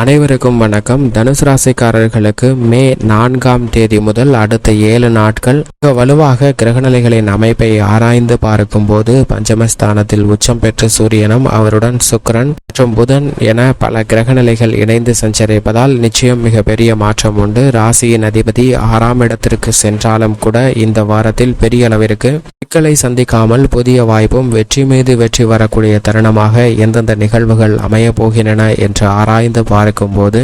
அனைவருக்கும் வணக்கம். தனுசு ராசிக்காரர்களுக்கு மே நான்காம் தேதி முதல் அடுத்த ஏழு நாட்கள் மிக வலுவாக கிரகநிலைகளின் அமைப்பை ஆராய்ந்து பார்க்கும்போது பஞ்சமஸ்தானத்தில் உச்சம் பெற்ற சூரியனும் அவருடன் சுக்கரன் மற்றும் புதன் என பல கிரகநிலைகள் இணைந்து சஞ்சரிப்பதால் நிச்சயம் மிகப்பெரிய மாற்றம் உண்டு. ராசியின் அதிபதி ஆறாம் இடத்திற்கு சென்றாலும் கூட இந்த வாரத்தில் பெரிய அளவிற்கு சிக்கலை சந்திக்காமல் புதிய வாய்ப்பும் வெற்றி மீது வெற்றி வரக்கூடிய தருணமாக எந்தெந்த நிகழ்வுகள் அமையப் போகின்றன என்று ஆராய்ந்து பார்க்கும்போது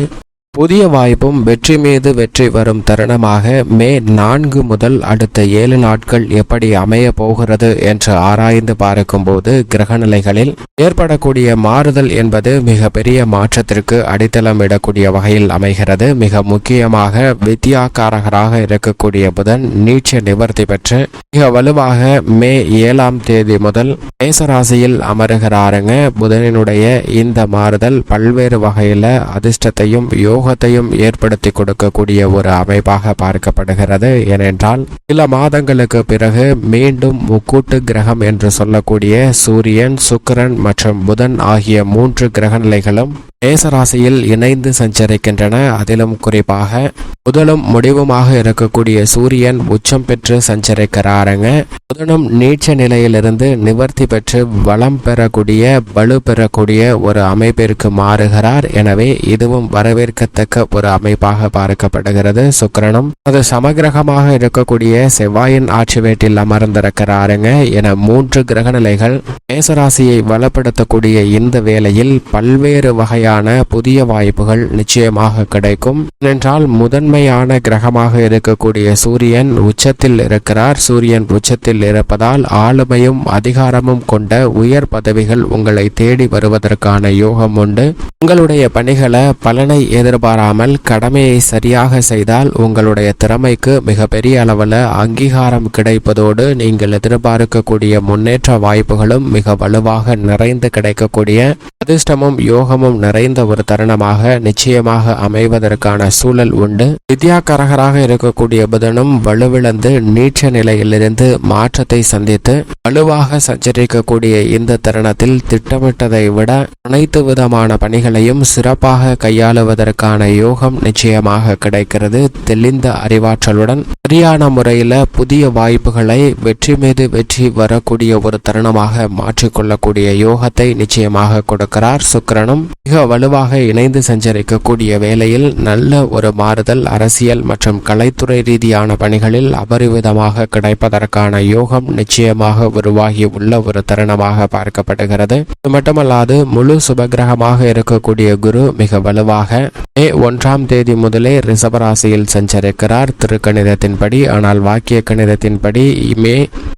புதிய வாய்ப்பும் வெற்றி மீது வெற்றி வரும் தருணமாக மே நான்கு முதல் அடுத்த ஏழு நாட்கள் எப்படி அமைய போகிறது என்று ஆராய்ந்து பார்க்கும்போது கிரகநிலைகளில் ஏற்படக்கூடிய மாறுதல் என்பது மிக பெரிய மாற்றத்திற்கு அடித்தளம் இடக்கூடிய வகையில் அமைகிறது. மிக முக்கியமாக வித்யாக்காரகராக இருக்கக்கூடிய புதன் நீச்ச நிவர்த்தி பெற்று மிக வலுவாக மே ஏழாம் தேதி முதல் மேசராசியில் அமருகிறாருங்க. புதனினுடைய இந்த மாறுதல் பல்வேறு வகையில அதிர்ஷ்டத்தையும் சமூகத்தையும் ஏற்படுத்தி கொடுக்கக்கூடிய ஒரு அமைப்பாக பார்க்கப்படுகிறது. ஏனென்றால் சில மாதங்களுக்கு பிறகு மீண்டும் முக்கூட்டு கிரகம் என்று சொல்லக்கூடிய சூரியன் சுக்கிரன் மற்றும் புதன் ஆகிய மூன்று கிரகநிலைகளும் மேசராசியில் இணைந்து சஞ்சரிக்கின்றன. அதிலும் குறிப்பாக முதலும் முடிவுமாக இருக்கக்கூடிய சூரியன் உச்சம் பெற்று சஞ்சரிக்கிறாருங்க. புதனும் நீச்ச நிலையிலிருந்து நிவர்த்தி பெற்று வளம் பெறக்கூடிய வலு பெறக்கூடிய ஒரு அமைப்பிற்கு மாறுகிறார். எனவே இதுவும் வரவேற்கத்தக்க ஒரு அமைப்பாக பார்க்கப்படுகிறது. சுக்கரனும் அது சமகிரகமாக இருக்கக்கூடிய செவ்வாயின் ஆட்சி வேட்டில் அமர்ந்திருக்கிறாருங்க. என மூன்று கிரக நிலைகள் மேசராசியை வளப்படுத்தக்கூடிய இந்த வேளையில் பல்வேறு வகையான புதிய வாய்ப்புகள் நிச்சயமாக கிடைக்கும். ஏனென்றால் முதன்மையான கிரகமாக இருக்கக்கூடிய சூரியன் உச்சத்தில் இருக்கிறார். சூரியன் உச்சத்தில் இருப்பதால் ஆளுமையும் அதிகாரமும் கொண்ட உயர் பதவிகள் உங்களை தேடி வருவதற்கான யோகம் உண்டு. உங்களுடைய பணிகளை பலனை எதிர்பாராமல் கடமையை சரியாக செய்தால் உங்களுடைய திறமைக்கு மிகப்பெரிய அளவில் அங்கீகாரம் கிடைப்பதோடு நீங்கள் எதிர்பார்க்கக்கூடிய முன்னேற்ற வாய்ப்புகளும் மிக வலுவாக நிறைந்து கிடைக்கக்கூடிய அதிர்ஷ்டமும் யோகமும் நிறைந்த ஒரு தருணமாக நிச்சயமாக அமைவதற்கான சூழல் உண்டு. வித்யாகரகராக இருக்கக்கூடிய புதனும் வலுவிழந்து நீச்ச நிலையிலிருந்து மாற்றத்தை சந்தித்து வலுவாக சஞ்சரிக்கக்கூடிய இந்த தருணத்தில் திட்டமிட்டதை விட அனைத்து விதமான பணிகளையும் சிறப்பாக கையாளுவதற்கான யோகம் நிச்சயமாக கிடைக்கிறது. தெளிந்த அறிவாற்றலுடன் சரியான முறையில் புதிய வாய்ப்புகளை வெற்றி மீது வெற்றி வரக்கூடிய ஒரு தருணமாக மாற்றிக்கொள்ளக்கூடிய யோகத்தை நிச்சயமாக கொடுக்கிறார். சுக்கரனும் மிக வலுவாக இணைந்து சஞ்சரிக்கக்கூடிய வேளையில் நல்ல ஒரு மாறுதல் அரசியல் மற்றும் கலைத்துறை ரீதியான பணிகளில் அபரிவிதமாக கிடைப்பதற்கான யோகம் நிச்சயமாக உருவாகி உள்ள ஒரு தருணமாக பார்க்கப்படுகிறது. இது மட்டுமல்லாது முழு சுபகிரகமாக இருக்கக்கூடிய குரு மிக வலுவாக மே ஒன்றாம் தேதி முதலே ரிசபராசியில் சஞ்சரிக்கிறார். திருக்கணிதத்தின்படி ஆனால் வாக்கிய கணிதத்தின்படி மே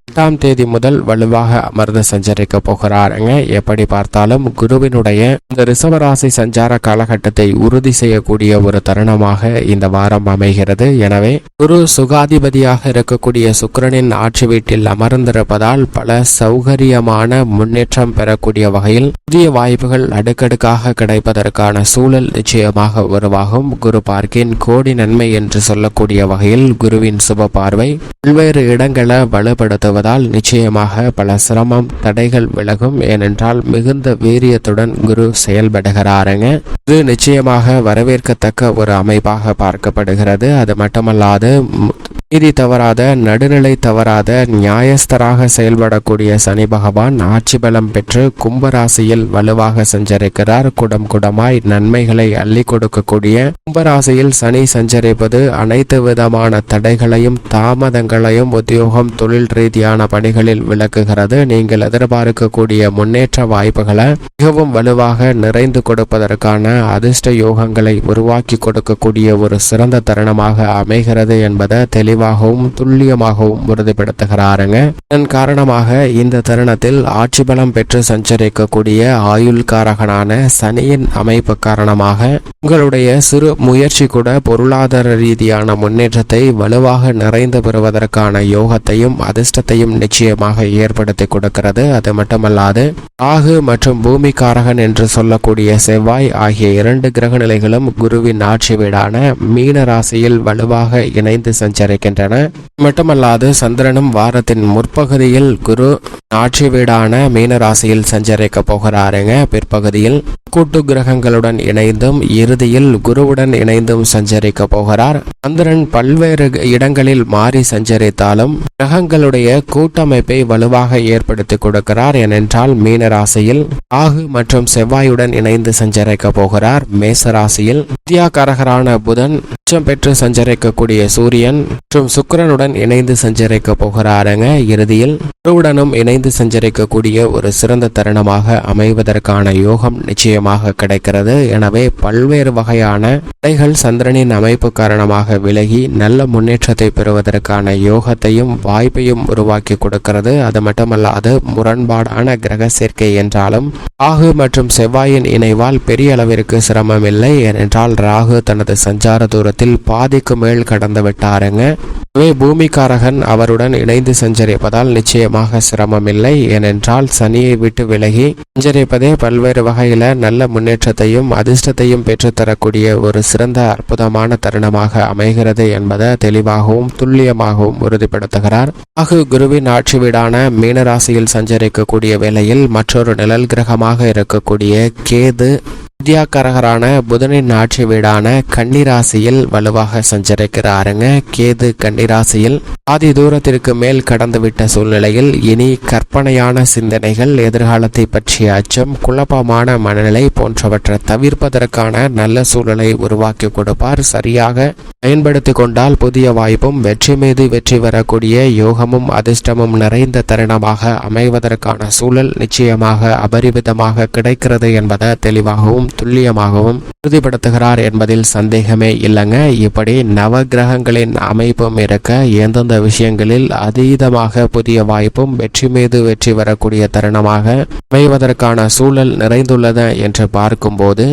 எட்டாம் தேதி முதல் வலுவாக அமர்ந்து சஞ்சரிக்க போகிறாருங்க எப்படி பார்த்தாலும் குருவினுடைய இந்த ரிஷபராசி சஞ்சார காலகட்டத்தை உறுதி செய்யக்கூடிய ஒரு தருணமாக இந்த வாரம் அமைகிறது. எனவே குரு சுகாதிபதியாக இருக்கக்கூடிய சுக்கரனின் ஆட்சி வீட்டில் அமர்ந்திருப்பதால் பல சௌகரியமான முன்னேற்றம் பெறக்கூடிய வகையில் புதிய வாய்ப்புகள் அடுக்கடுக்காக கிடைப்பதற்கான சூழல் நிச்சயமாக உருவாகும். குரு பார்க்கின் கோடி நன்மை என்று சொல்லக்கூடிய வகையில் குருவின் சுப பார்வை பல்வேறு இடங்களை வலுப்படுத்துவதால் நிச்சயமாக பல சிரமம் தடைகள் விலகும். ஏனென்றால் மிகுந்த வீரியத்துடன் குரு செயல்படுகிறாருங்க இது நிச்சயமாக வரவேற்கத்தக்க ஒரு அமைப்பாக பார்க்கப்படுகிறது. அது மட்டுமல்லாது நீதி தவறாத நடுநிலை தவறாத நியாயஸ்தராக செயல்படக்கூடிய சனி பகவான் ஆட்சி பலம் பெற்று கும்பராசியில் வலுவாக சஞ்சரிக்கிறார். குடம் குடமாய் நன்மைகளை அள்ளி கொடுக்கக்கூடிய கும்பராசியில் சனி சஞ்சரிப்பது அனைத்து விதமான தடைகளையும் தாமதங்களையும் உத்தியோகம் தொழில் ரீதியான பணிகளில் விளக்குகிறது. நீங்கள் எதிர்பார்க்கக்கூடிய முன்னேற்ற வாய்ப்புகளை மிகவும் வலுவாக நிறைந்து கொடுப்பதற்கான அதிர்ஷ்ட யோகங்களை உருவாக்கி கொடுக்கக்கூடிய ஒரு சிறந்த தருணமாக அமைகிறது என்பதை தெளிவாகவும் துல்லியமாகவும் உறுதிப்படுத்துகிறாருங்க இதன் காரணமாக இந்த தருணத்தில் ஆட்சி பலம் பெற்று சஞ்சரிக்கக்கூடிய ஆயுள்காரகனான சனியின் அமைப்பு காரணமாக உங்களுடைய சிறு முயற்சி கூட பொருளாதார ரீதியான முன்னேற்றத்தை வலுவாக நிறைந்து பெறுவதற்கான யோகத்தையும் அதிர்ஷ்டத்தையும் நிச்சயமாக ஏற்படுத்தி கொடுக்கிறது. அது மட்டுமல்லாது ஆகு மற்றும் பூமிகாரகன் என்று சொல்லக்கூடிய செவ்வாய் ஆகிய இரண்டு கிரக நிலைகளும் குருவின் ஆட்சி வீடான மீன ராசியில் வலுவாக இணைந்து சஞ்சரிக்கின்றன. வருகின்றன மட்டுமல்லாது சந்திரனும் வாரத்தின் முற்பகுதியில் குரு ஆட்சி வீடான மீனராசியில் சஞ்சரிக்க போகிறாருங்க. பிற்பகுதியில் கூட்டு கிரகங்களுடன் இணைந்தும் இறுதியில் குருவுடன் இணைந்தும் சஞ்சரிக்க போகிறார். சந்திரன் பல்வேறு இடங்களில் மாறி சஞ்சரித்தாலும் கிரகங்களுடைய கூட்டமைப்பை வலுவாக ஏற்படுத்தி கொடுக்கிறார். ஏனென்றால் மீனராசியில் ஆகு மற்றும் செவ்வாயுடன் இணைந்து சஞ்சரிக்க போகிறார். மேசராசியில் வித்யாகாரகரான புதன் உச்சம் பெற்று சஞ்சரிக்கக்கூடிய சூரியன் மற்றும் சுக்கரனுடன் இணைந்து சஞ்சரிக்க போகிறாருங்க. இறுதியில் குருவுடனும் இணைந்து சஞ்சரிக்கக்கூடிய ஒரு சிறந்த தருணமாக அமைவதற்கான யோகம் நிச்சயமாக கிடைக்கிறது. எனவே பல்வேறு வகையான தடைகள் சந்திரனின் அமைப்பு காரணமாக விலகி நல்ல முன்னேற்றத்தை பெறுவதற்கான யோகத்தையும் வாய்ப்பையும் உருவாக்கி கொடுக்கிறது. அது மட்டுமல்லாது முரண்பாடான கிரக சேர்க்கை என்றாலும் ராகு மற்றும் செவ்வாயின் இணைவால் பெரிய அளவிற்கு சிரமம் இல்லை. ஏனென்றால் ராகு தனது சஞ்சார தூரத்தில் பாதிக்கு மேல் கடந்து விட்டாருங்க. எனவே பூமிக்காரகன் அவருடன் இணைந்து சஞ்சரிப்பதால் நிச்சயமாக சிரமமில்லை. ஏனென்றால் சனியை விட்டு விலகி சஞ்சரிப்பதே பல்வேறு வகையில நல்ல முன்னேற்றத்தையும் அதிர்ஷ்டத்தையும் பெற்றுத்தரக்கூடிய ஒரு சிறந்த அற்புதமான தருணமாக அமைகிறது என்பதை தெளிவாகவும் துல்லியமாகவும் உறுதிப்படுத்துகிறார். ஆகு குருவின் ஆட்சி வீடான மீனராசியில் சஞ்சரிக்கக்கூடிய வேளையில் மற்றொரு நிழல் கிரகமாக இருக்கக்கூடிய கேது வித்யாகரகரான புதனின் ஆட்சி வீடான கன்னிராசியில் வலுவாக சஞ்சரிக்கிறாருங்க. கேது கன்னிராசியில் பாதி தூரத்திற்கு மேல் கடந்துவிட்ட சூழ்நிலையில் இனி கற்பனையான சிந்தனைகள் எதிர்காலத்தை பற்றிய அச்சம் குழப்பமான மனநிலை போன்றவற்றை தவிர்ப்பதற்கான நல்ல சூழலை உருவாக்கி கொடுப்பார். சரியாக பயன்படுத்தி கொண்டால் புதிய வாய்ப்பும் வெற்றி மீது வெற்றி வரக்கூடிய யோகமும் அதிர்ஷ்டமும் நிறைந்த தருணமாக அமைவதற்கான சூழல் நிச்சயமாக அபரிவிதமாக கிடைக்கிறது என்பதை தெளிவாகவும் துல்லியமாகவும் உறுதிப்படுத்துகிறார் என்பதில் சந்தேகமே இல்லைங்க. இப்படி நவ கிரகங்களின் அமைப்பும் இருக்க எந்தெந்த விஷயங்களில் அதீதமாக புதிய வாய்ப்பும் வெற்றி மீது வெற்றி வரக்கூடிய தருணமாக அமைவதற்கான சூழல் நிறைந்துள்ளது என்று பார்க்கும்போது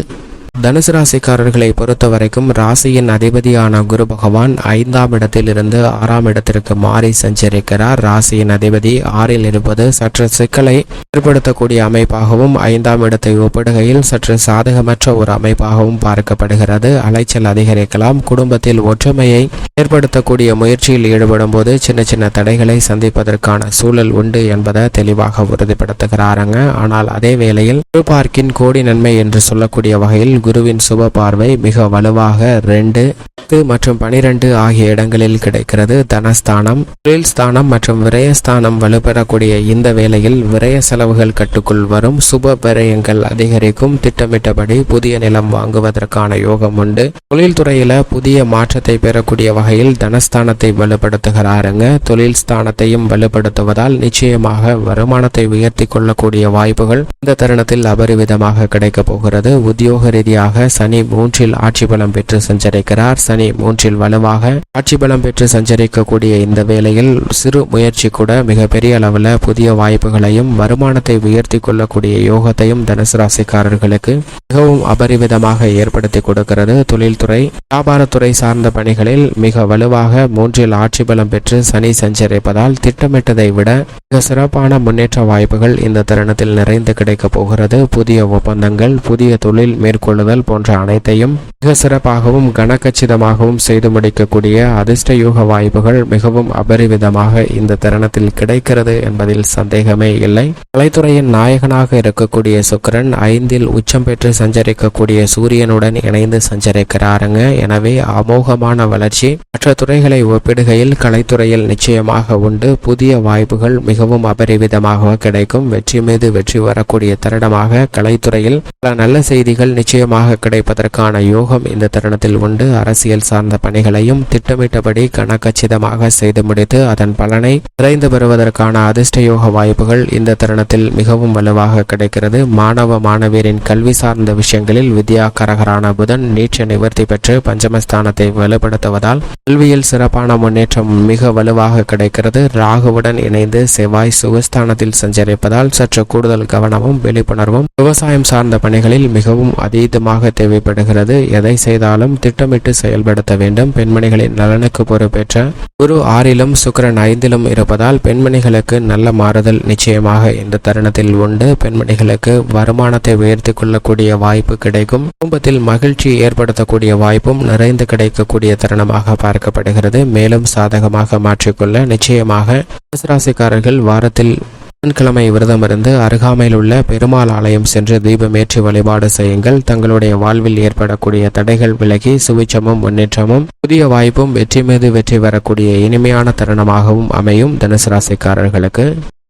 தனுசு ராசிக்காரர்களை பொறுத்த வரைக்கும் ராசியின் அதிபதியான குரு பகவான் ஐந்தாம் இடத்திலிருந்து ஆறாம் இடத்திற்கு மாறி சஞ்சரிக்கிறார். ராசியின் அதிபதி ஆறில் இருப்பது சற்று சிக்கலை ஏற்படுத்தக்கூடிய அமைப்பாகவும் ஐந்தாம் இடத்தை ஒப்பிடுகையில் சற்று சாதகமற்ற ஒரு அமைப்பாகவும் பார்க்கப்படுகிறது. அலைச்சல் அதிகரிக்கலாம் குடும்பத்தில் ஒற்றுமையை ஏற்படுத்தக்கூடிய முயற்சியில் ஈடுபடும் போது சின்ன சின்ன தடைகளை சந்திப்பதற்கான சூழல் உண்டு என்பதை தெளிவாக உறுதிப்படுத்துகிறாருங்க. ஆனால் அதே வேளையில் குரு பார்க்கின் கோடி நன்மை என்று சொல்லக்கூடிய வகையில் குருவின் சுப பார்வை மிக வலுவாக ரெண்டு பத்து மற்றும் பனிரெண்டு ஆகிய இடங்களில் கிடைக்கிறது. தனஸ்தானம் தொழில் ஸ்தானம் மற்றும் விரயஸ்தானம் வலுப்பெறக்கூடிய இந்த வேளையில் விரய செலவுகள் கட்டுக்குள் வரும். சுப விரயங்கள் அதிகரிக்கும். திட்டமிட்டபடி புதிய நிலம் வாங்குவதற்கான யோகம் உண்டு. தொழில்துறையில புதிய மாற்றத்தை பெறக்கூடிய வகையில் தனஸ்தானத்தை வலுப்படுத்துகிறாருங்க. தொழில் ஸ்தானத்தையும் வலுப்படுத்துவதால் நிச்சயமாக வருமானத்தை உயர்த்தி கொள்ளக்கூடிய வாய்ப்புகள் இந்த தருணத்தில் அபரிவிதமாக கிடைக்கப் போகிறது. உத்தியோக ரீதியாக சனி மூன்றில் ஆட்சி பலம் பெற்று சஞ்சரிக்கிறார். சனி மூன்றில் வலுவாக ஆட்சி பலம் பெற்று சஞ்சரிக்கக்கூடிய இந்த வேளையில் சிறு முயற்சி கூட மிகப்பெரிய அளவில் புதிய வாய்ப்புகளையும் வருமானத்தை உயர்த்தி கொள்ளக்கூடிய யோகத்தையும் தனுசு ராசிக்காரர்களுக்கு மிகவும் அபரிவிதமாக ஏற்படுத்தி கொடுக்கிறது. தொழில்துறை வியாபாரத்துறை சார்ந்த பணிகளில் மிக மிக வலுவாக மூன்றில் ஆட்சி பலம் பெற்று சனி சஞ்சரிப்பதால் திட்டமிட்டதை விட மிக சிறப்பான முன்னேற்ற வாய்ப்புகள் இந்த தருணத்தில் நிறைந்து கிடைக்கப் போகிறது. புதிய ஒப்பந்தங்கள் புதிய தொழில் மேற்கொள்ளுதல் போன்ற அனைத்தையும் மிக சிறப்பாகவும் கனக்கச்சிதமாகவும் செய்து முடிக்கக்கூடிய அதிர்ஷ்ட யூக வாய்ப்புகள் மிகவும் அபரிவிதமாக இந்த தருணத்தில் கிடைக்கிறது என்பதில் சந்தேகமே இல்லை. கலைத்துறையின் நாயகனாக இருக்கக்கூடிய சுக்கிரன் ஐந்தில் உச்சம் பெற்று சஞ்சரிக்கக்கூடிய சூரியனுடன் இணைந்து சஞ்சரிக்கிறாருங்க. எனவே அமோகமான வளர்ச்சி மற்ற துறைகளை ஒப்பிடுகையில் கலைத்துறையில் நிச்சயமாக உண்டு. புதிய வாய்ப்புகள் மிகவும் அபரிவிதமாக கிடைக்கும். வெற்றி மீது வெற்றி வரக்கூடிய தருணமாக கலைத்துறையில் பல நல்ல செய்திகள் நிச்சயமாக கிடைப்பதற்கான யோகம் இந்த தருணத்தில் உண்டு. அரசியல் சார்ந்த பணிகளையும் திட்டமிட்டபடி கனக்கச்சிதமாக செய்து முடித்து அதன் பலனை விரைந்து பெறுவதற்கான அதிர்ஷ்ட யோக வாய்ப்புகள் இந்த தருணத்தில் மிகவும் வலுவாக கிடைக்கிறது. மாணவ மாணவியரின் கல்வி சார்ந்த விஷயங்களில் வித்யா கரகரான புதன் நீச்ச நிவர்த்தி பெற்று பஞ்சமஸ்தானத்தை வலுப்படுத்துவதால் கல்வியில் சிறப்பான முன்னேற்றம் மிக வலுவாக கிடைக்கிறது. ராகுவுடன் இணைந்து செவ்வாய் சுகஸ்தானத்தில் சஞ்சரிப்பதால் சற்று கூடுதல் கவனமும் விழிப்புணர்வும் விவசாயம் சார்ந்த பணிகளில் மிகவும் அதீதமாக தேவைப்படுகிறது. எதை செய்தாலும் திட்டமிட்டு செயல்படுத்த வேண்டும். பெண்மணிகளின் நலனுக்கு பொறுப்பேற்ற குரு ஆறிலும் சுக்கிரன் ஐந்திலும் இருப்பதால் பெண்மணிகளுக்கு நல்ல மாறுதல் நிச்சயமாக இந்த தருணத்தில் உண்டு. பெண்மணிகளுக்கு வருமானத்தை உயர்த்தி கொள்ளக்கூடிய வாய்ப்பு கிடைக்கும். குடும்பத்தில் மகிழ்ச்சி ஏற்படுத்தக்கூடிய வாய்ப்பும் நிறைந்து கிடைக்கக்கூடிய தருணமாக பார்க்கப்படுகிறது. மேலும் சாதகமாக மாற்றிக்கொள்ள நிச்சயமாக ராசிக்காரர்கள் வாரத்தில் புதன்கிழமை விரதம் இருந்து அருகாமையில் உள்ள பெருமாள் ஆலயம் சென்று தீபமேற்றி வழிபாடு செய்யுங்கள். தங்களுடைய வாழ்வில் ஏற்படக்கூடிய தடைகள் விலகி சுவிச்சமும் முன்னேற்றமும் புதிய வாய்ப்பும் வெற்றி மீது வெற்றி வரக்கூடிய இனிமையான தருணமாகவும் அமையும். தனுசு ராசிக்காரர்களுக்கு